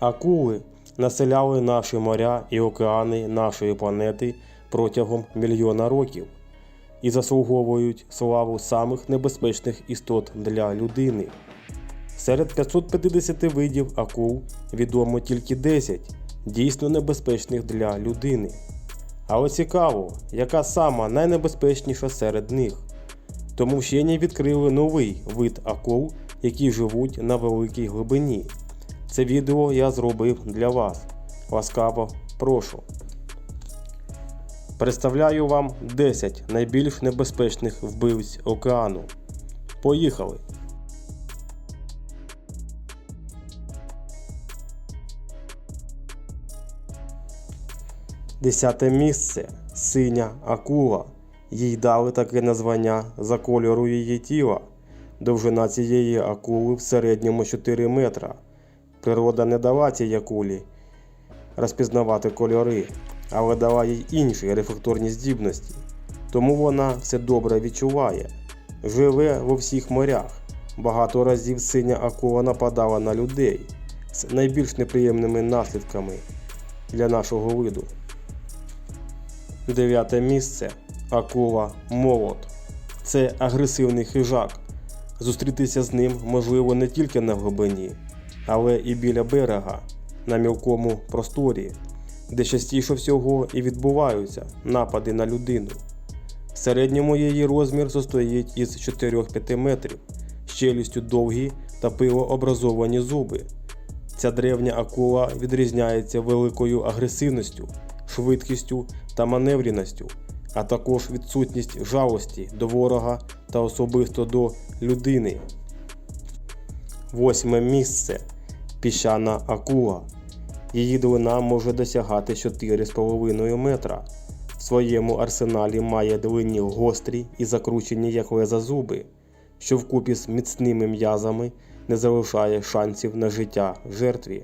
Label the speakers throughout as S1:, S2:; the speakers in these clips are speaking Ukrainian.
S1: Акули населяли наші моря і океани нашої планети протягом мільйона років і заслуговують славу самих небезпечних істот для людини. Серед 550 видів акул відомо тільки 10 дійсно небезпечних для людини. Але цікаво, яка сама найнебезпечніша серед них. Тому вчені відкрили новий вид акул, які живуть на великій глибині. Це відео я зробив для вас. Ласкаво прошу. Представляю вам 10 найбільш небезпечних вбивць океану. Поїхали! Десяте місце синя акула. Їй дали таке названня за кольору її тіла. Довжина цієї акули в середньому 4 метра. Природа не дала цій акулі розпізнавати кольори, але дала їй інші рефлекторні здібності. Тому вона все добре відчуває. Живе во всіх морях. Багато разів синя акула нападала на людей з найбільш неприємними наслідками для нашого виду. Дев'яте місце акула молот. Це агресивний хижак. Зустрітися з ним можливо не тільки на глибині, але і біля берега, на мілкому просторі, де частіше всього і відбуваються напади на людину. В середньому її розмір состоїть із 4-5 метрів, з челюстю довгі та пилообразовані зуби. Ця древня акула відрізняється великою агресивністю, швидкістю та маневреністю, а також відсутність жалості до ворога та особисто до людини. Восьме місце піщана акула. Її длина може досягати 4,5 метра. В своєму арсеналі має длинні гострі і закручені як леза зуби, що вкупі з міцними м'язами не залишає шансів на життя жертві.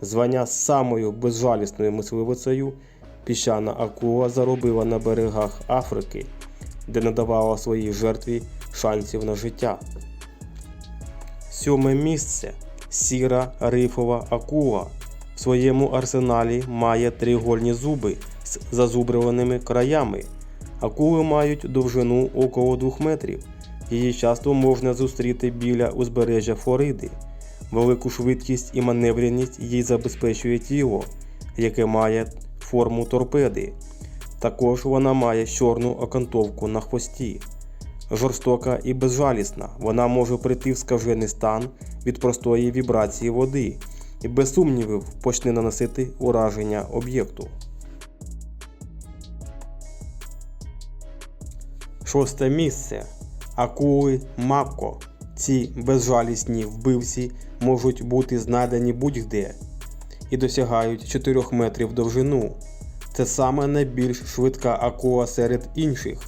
S1: Звання самою безжалісною мисливицею піщана акула заробила на берегах Африки, де надавала своїй жертві шансів на життя. Сьоме місце сіра рифова акула. В своєму арсеналі має тригольні зуби з зазубрюваними краями. Акули мають довжину около 2 метрів. Її часто можна зустріти біля узбережжя Флориди. Велику швидкість і маневреність їй забезпечує тіло, яке має форму торпеди. Також вона має чорну окантовку на хвості. Жорстока і безжалісна, вона може прийти в скажений стан від простої вібрації води і без сумнівів почне наносити ураження об'єкту. Шосте місце. Акули Макко. Ці безжалісні вбивці можуть бути знайдені будь-де і досягають 4 метрів довжину. Це саме найбільш швидка акула серед інших.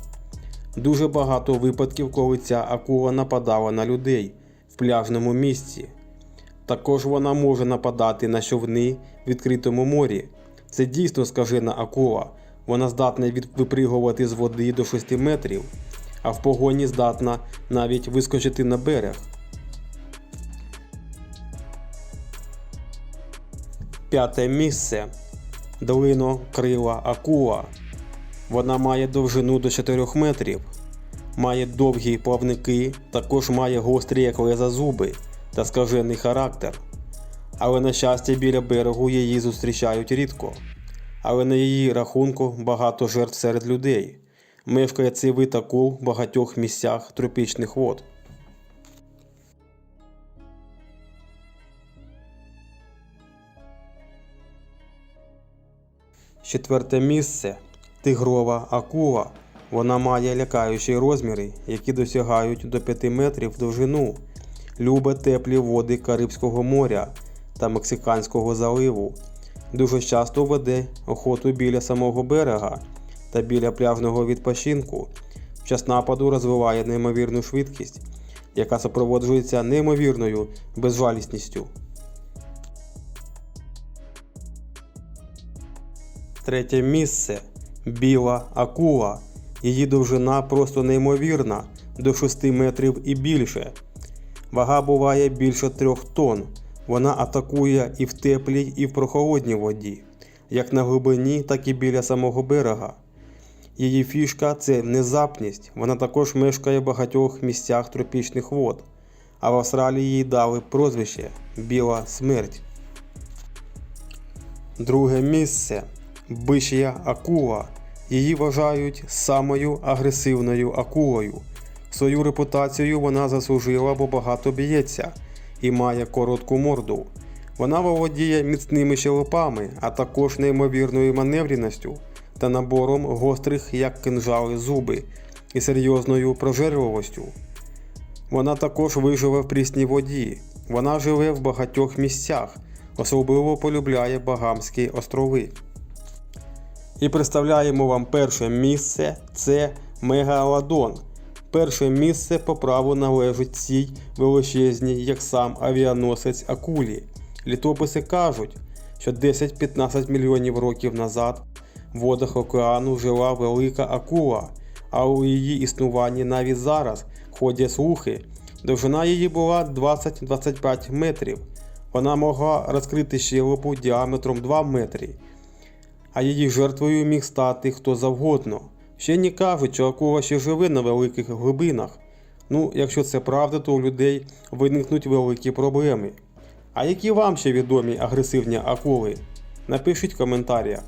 S1: Дуже багато випадків, коли ця акула нападала на людей в пляжному місці. Також вона може нападати на човни в відкритому морі. Це дійсно скажена акула. Вона здатна випригувати з води до 6 метрів, а в погоні здатна навіть вискочити на берег. П'яте місце. Долино крила акула. Вона має довжину до 4 метрів, має довгі плавники, також має гострі як леза зуби та скажений характер. Але на щастя біля берегу її зустрічають рідко. Але на її рахунку багато жертв серед людей. Мешкає цей вид акул в багатьох місцях тропічних вод. Четверте місце тигрова акула. Вона має лякаючі розміри, які досягають до 5 метрів в довжину. Любить теплі води Карибського моря та Мексиканського заливу. Дуже часто веде охоту біля самого берега та біля пляжного відпочинку. В час нападу розвиває неймовірну швидкість, яка супроводжується неймовірною безжалісністю. Третє місце біла акула. Її довжина просто неймовірна до 6 метрів і більше. Вага буває більше 3 тонн. Вона атакує і в теплій, і в прохолодній воді, як на глибині, так і біля самого берега. Її фішка це внезапність. Вона також мешкає в багатьох місцях тропічних вод, а в Австралії їй дали прозвище Біла смерть. Друге місце Бишія акула. Її вважають самою агресивною акулою. Свою репутацію вона заслужила, бо багато б'ється і має коротку морду. Вона володіє міцними щелепами, а також неймовірною маневреністю та набором гострих, як кинжали, зуби і серйозною прожерливостю. Вона також виживе в прісній воді. Вона живе в багатьох місцях, особливо полюбляє Багамські острови. І представляємо вам перше місце це Мегалодон. Перше місце по праву належить цій величезній, як сам авіаносець акулі. Літописи кажуть, що 10-15 мільйонів років назад в водах океану жила велика акула, а у її існуванні навіть зараз ходять слухи. Довжина її була 20-25 метрів. Вона могла розкрити щелепу діаметром 2 метри а її жертвою міг стати хто завгодно. Ще не кажуть, що акула ще живе на великих глибинах. Ну, якщо це правда, то у людей виникнуть великі проблеми. А які вам ще відомі агресивні акули? Напишіть в коментарях.